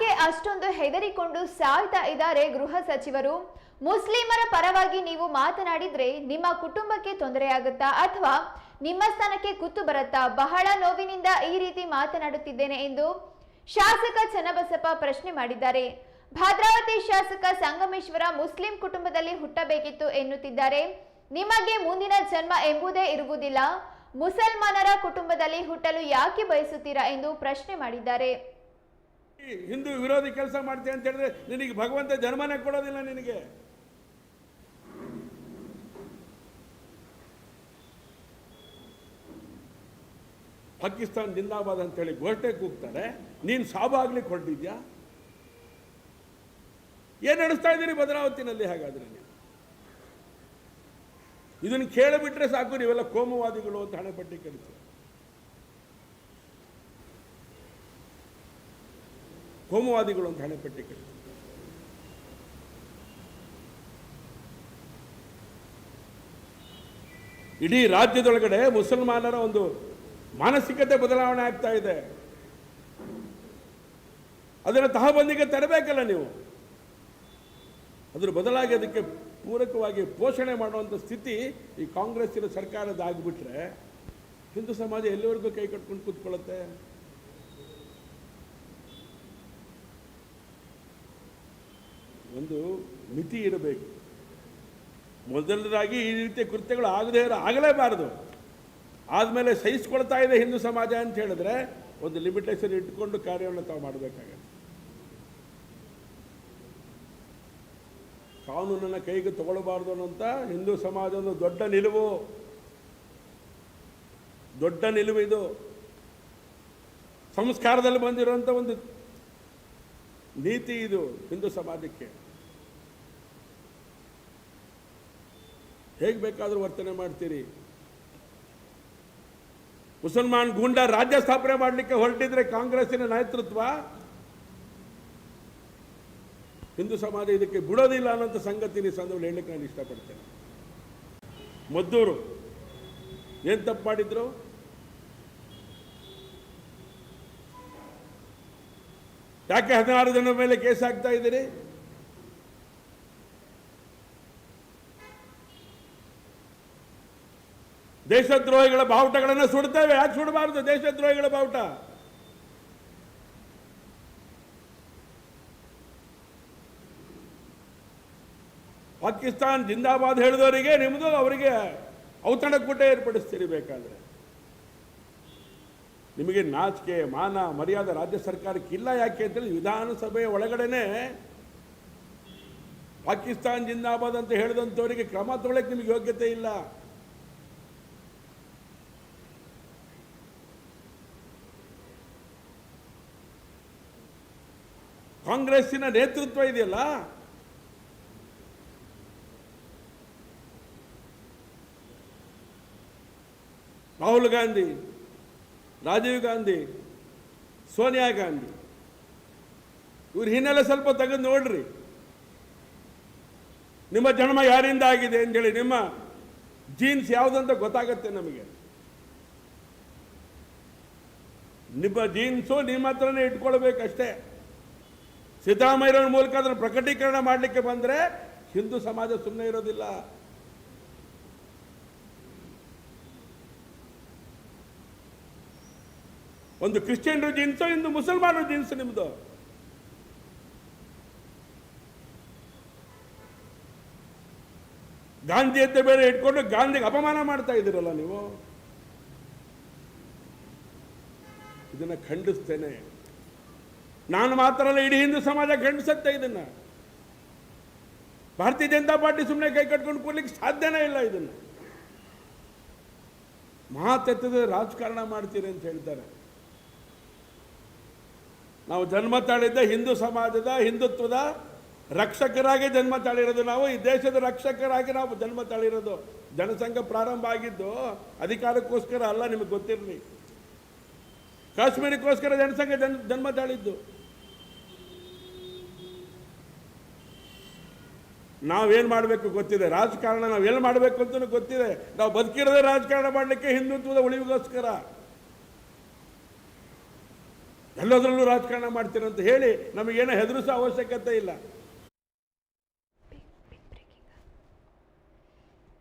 ಯಾಕೆ ಅಷ್ಟೊಂದು ಹೆದರಿಕೊಂಡು ಸಾಯ್ತಾ ಇದ್ದಾರೆ ಗೃಹ ಸಚಿವರು. ಮುಸ್ಲಿಮರ ಪರವಾಗಿ ನೀವು ಮಾತನಾಡಿದ್ರೆ ನಿಮ್ಮ ಕುಟುಂಬಕ್ಕೆ ತೊಂದರೆಯಾಗುತ್ತಾ ಅಥವಾ ನಿಮ್ಮ ಸ್ಥಾನಕ್ಕೆ ಕುತ್ತು ಬರುತ್ತಾ? ಬಹಳ ನೋವಿನಿಂದ ಈ ರೀತಿ ಮಾತನಾಡುತ್ತಿದ್ದೇನೆ ಎಂದು ಶಾಸಕ ಚನ್ನಬಸಪ್ಪ ಪ್ರಶ್ನೆ ಮಾಡಿದ್ದಾರೆ. ಭದ್ರಾವತಿ ಶಾಸಕ ಸಂಗಮೇಶ್ವರ ಮುಸ್ಲಿಂ ಕುಟುಂಬದಲ್ಲಿ ಹುಟ್ಟಬೇಕಿತ್ತು ಎನ್ನುತ್ತಿದ್ದಾರೆ. ನಿಮಗೆ ಮುಂದಿನ ಜನ್ಮ ಎಂಬುದೇ ಇರುವುದಿಲ್ಲ. ಮುಸಲ್ಮಾನರ ಕುಟುಂಬದಲ್ಲಿ ಹುಟ್ಟಲು ಯಾಕೆ ಬಯಸುತ್ತೀರಾ ಎಂದು ಪ್ರಶ್ನೆ ಮಾಡಿದ್ದಾರೆ. ಹಿಂದೂ ವಿರೋಧಿ ಕೆಲಸ ಮಾಡ್ತೀಯ ಅಂತ ಹೇಳಿದ್ರೆ ನಿನಗೆ ಭಗವಂತ ಜನ್ಮನೇ ಕೊಡೋದಿಲ್ಲ ನಿನಗೆ. ಪಾಕಿಸ್ತಾನ್ ಜಿಂದಾಬಾದ್ ಅಂತೇಳಿ ಘೋಷಣೆ ಕೂಗ್ತಾರೆ. ನೀನು ಸಾಬಾಗ್ಲಿಕ್ಕೆ ಹೊರಟಿದ್ಯಾ? ಏನು ನಡೆಸ್ತಾ ಇದ್ದೀರಿ ಭದ್ರಾವತಿನಲ್ಲಿ ಹಾಗಾದ್ರೆ ನೀವು? ಇದನ್ನು ಕೇಳಿಬಿಟ್ರೆ ಸಾಕು, ನೀವೆಲ್ಲ ಕೋಮುವಾದಿಗಳು ಅಂತ ಹಣೆಪಟ್ಟಿ ಕರಿತೀರಿ. ಕೋಮುವಾದಿಗಳು ಅಂತ ಹಣೆಪಟ್ಟಿ ಕರಿತೀರಿ ಇಡೀ ರಾಜ್ಯದೊಳಗಡೆ ಮುಸಲ್ಮಾನರ ಒಂದು ಮಾನಸಿಕತೆ ಬದಲಾವಣೆ ಆಗ್ತಾ ಇದೆ. ಅದನ್ನು ತಹಬಂದಿಗೆ ತರಬೇಕಲ್ಲ ನೀವು? ಅದ್ರ ಬದಲಾಗಿ ಅದಕ್ಕೆ ಪೂರಕವಾಗಿ ಪೋಷಣೆ ಮಾಡುವಂಥ ಸ್ಥಿತಿ ಈ ಕಾಂಗ್ರೆಸ್ಸಿನ ಸರ್ಕಾರದ ಆಗಿಬಿಟ್ರೆ ಹಿಂದೂ ಸಮಾಜ ಎಲ್ಲಿವರೆಗೂ ಕೈ ಕಟ್ಕೊಂಡು ಕೂತ್ಕೊಳ್ಳುತ್ತೆ? ಒಂದು ಮಿತಿ ಇರಬೇಕು. ಮೊದಲನೇದಾಗಿ ಈ ರೀತಿಯ ಕೃತ್ಯಗಳು ಆಗದೇ ಇರೋ ಆಗಲೇಬಾರದು. ಆದಮೇಲೆ ಸಹಿಸ್ಕೊಳ್ತಾ ಇದೆ ಹಿಂದೂ ಸಮಾಜ ಅಂತ ಹೇಳಿದ್ರೆ ಒಂದು ಲಿಮಿಟೇಷನ್ ಇಟ್ಕೊಂಡು ಕಾರ್ಯವನ್ನು ತಾವು ಮಾಡಬೇಕಾಗತ್ತೆ. ಕಾನೂನನ್ನು ಕೈಗೆ ತಗೊಳ್ಬಾರ್ದು ಅನ್ನೋಂಥ ಹಿಂದೂ ಸಮಾಜದ ದೊಡ್ಡ ನಿಲುವು. ದೊಡ್ಡ ನಿಲುವು ಇದು. ಸಂಸ್ಕಾರದಲ್ಲಿ ಬಂದಿರುವಂಥ ಒಂದು ನೀತಿ ಇದು ಹಿಂದೂ ಸಮಾಜಕ್ಕೆ. ಹೇಗೆ ಬೇಕಾದರೂ ವರ್ತನೆ ಮಾಡ್ತೀರಿ. ಮುಸಲ್ಮಾನ್ ಗೂಂಡ ರಾಜ್ಯ ಸ್ಥಾಪನೆ ಮಾಡಲಿಕ್ಕೆ ಹೊರಟಿದ್ರೆ ಕಾಂಗ್ರೆಸ್ಸಿನ ನೇತೃತ್ವ ಹಿಂದೂ ಸಮಾಜ ಇದಕ್ಕೆ ಬಿಡೋದಿಲ್ಲ ಅನ್ನೋಂಥ ಸಂಗತಿ ಈ ಸಂದರ್ಭದಲ್ಲಿ ಹೇಳಲಿಕ್ಕೆ ನಾನು ಇಷ್ಟಪಡ್ತೇನೆ. ಮದ್ದೂರು, ಏನು ತಪ್ಪು ಮಾಡಿದ್ರು? ಯಾಕೆ ಹದಿನಾರು ಜನ ಮೇಲೆ ಕೇಸ್ ಆಗ್ತಾ ಇದ್ದೀರಿ? ದೇಶದ್ರೋಹಿಗಳ ಬಾವುಟಗಳನ್ನು ಸುಡ್ತೇವೆ. ಯಾಕೆ ಸುಡಬಾರದು? ದೇಶದ್ರೋಹಿಗಳ ಬಾವುಟ. ಪಾಕಿಸ್ತಾನ್ ಜಿಂದಾಬಾದ್ ಹೇಳಿದವರಿಗೆ ನಿಮ್ಮದು ಅವರಿಗೆ ಔತಣಕೂಟ ಏರ್ಪಡಿಸ್ತೀರಿ ಬೇಕಾದ್ರೆ ನಿಮಗೆ ನಾಚಿಕೆ, ಮಾನ, ಮರ್ಯಾದೆ ರಾಜ್ಯ ಸರ್ಕಾರಕ್ಕೆ ಇಲ್ಲ ಯಾಕೆ ಅಂತೇಳಿ ವಿಧಾನಸಭೆಯ ಒಳಗಡೆನೆ ಪಾಕಿಸ್ತಾನ್ ಜಿಂದಾಬಾದ್ ಅಂತ ಹೇಳಿದಂಥವರಿಗೆ ಕ್ರಮ ತಗೊಳ್ಳಕ್ಕೆ ನಿಮಗೆ ಯೋಗ್ಯತೆ ಇಲ್ಲ. ಕಾಂಗ್ರೆಸ್ಸಿನ ನೇತೃತ್ವ ಇದೆಯಲ್ಲ? ರಾಹುಲ್ ಗಾಂಧಿ, ರಾಜೀವ್ ಗಾಂಧಿ, ಸೋನಿಯಾ ಗಾಂಧಿ. ಇವ್ರ ಹಿನ್ನೆಲೆ ಸ್ವಲ್ಪ ತೆಗೆದು ನೋಡ್ರಿ. ನಿಮ್ಮ ಜನ್ಮ ಯಾರಿಂದ ಆಗಿದೆ ಅಂತೇಳಿ ನಿಮ್ಮ ಜೀನ್ಸ್ ಯಾವುದಂತ ಗೊತ್ತಾಗತ್ತೆ ನಮಗೆ. ನಿಮ್ಮ ಜೀನ್ಸು ನಿಮ್ಮ ಹತ್ರನೇ ಇಟ್ಕೊಳ್ಬೇಕಷ್ಟೇ. ಸಿದ್ದರಾಮಯ್ಯರ ಮೂಲಕ ಅದನ್ನು ಪ್ರಕಟೀಕರಣ ಮಾಡಲಿಕ್ಕೆ ಬಂದರೆ ಹಿಂದೂ ಸಮಾಜ ಸುಮ್ಮನೆ ಇರೋದಿಲ್ಲ. ಒಂದು ಕ್ರಿಶ್ಚಿಯನ್ ಜೀನ್ಸು ಇಂದು ಮುಸಲ್ಮಾನರು ಜೀನ್ಸು ನಿಮ್ಮದು ಗಾಂಧಿ ಅಂತ ಬೇರೆ ಇಟ್ಕೊಂಡು ಗಾಂಧಿಗೆ ಅಪಮಾನ ಮಾಡ್ತಾ ಇದ್ದೀರಲ್ಲ ನೀವು. ಇದನ್ನ ಖಂಡಿಸ್ತೇನೆ. ನಾನು ಮಾತ್ರ ಅಲ್ಲ, ಇಡೀ ಹಿಂದೂ ಸಮಾಜ ಖಂಡಿಸುತ್ತೆ ಇದನ್ನ. ಭಾರತೀಯ ಜನತಾ ಪಾರ್ಟಿ ಸುಮ್ಮನೆ ಕೈ ಕಟ್ಕೊಂಡು ಕೂರ್ಲಿಕ್ಕೆ ಸಾಧ್ಯನೇ ಇಲ್ಲ ಇದನ್ನು. ಮಾತೆತ್ತದ ರಾಜಕಾರಣ ಮಾಡ್ತೀರಿ ಅಂತ ಹೇಳ್ತಾರೆ. ನಾವು ಜನ್ಮ ತಾಳಿದ್ದ ಹಿಂದೂ ಸಮಾಜದ ಹಿಂದುತ್ವದ ರಕ್ಷಕರಾಗಿ ಜನ್ಮ ತಾಳಿರೋದು ನಾವು, ಈ ದೇಶದ ರಕ್ಷಕರಾಗಿ ನಾವು ಜನ್ಮ ತಾಳಿರೋದು. ಜನಸಂಘ ಪ್ರಾರಂಭ ಆಗಿದ್ದು ಅಧಿಕಾರಕ್ಕೋಸ್ಕರ ಅಲ್ಲ, ನಿಮಗೆ ಗೊತ್ತಿರಲಿ. ಕಾಶ್ಮೀರಕ್ಕೋಸ್ಕರ ಜನಸಂಘ ಜನ್, ಜನ್ಮ ತಾಳಿದ್ದು. ನಾವೇನು ಮಾಡಬೇಕು ಗೊತ್ತಿದೆ? ರಾಜಕಾರಣ ನಾವು ಏನು ಮಾಡಬೇಕು ಅಂತಲೂ ಗೊತ್ತಿದೆ. ನಾವು ಬದುಕಿರೋದೇ ರಾಜಕಾರಣ ಮಾಡಲಿಕ್ಕೆ ಹಿಂದುತ್ವದ ಉಳಿವಿಗೋಸ್ಕರ. ಎಲ್ಲದರಲ್ಲೂ ರಾಜಕಾರಣ ಮಾಡ್ತೀರಂತ ಹೇಳಿ ನಮಗೇನೋ ಹೆದರಿಸೋ ಅವಶ್ಯಕತೆ ಇಲ್ಲ.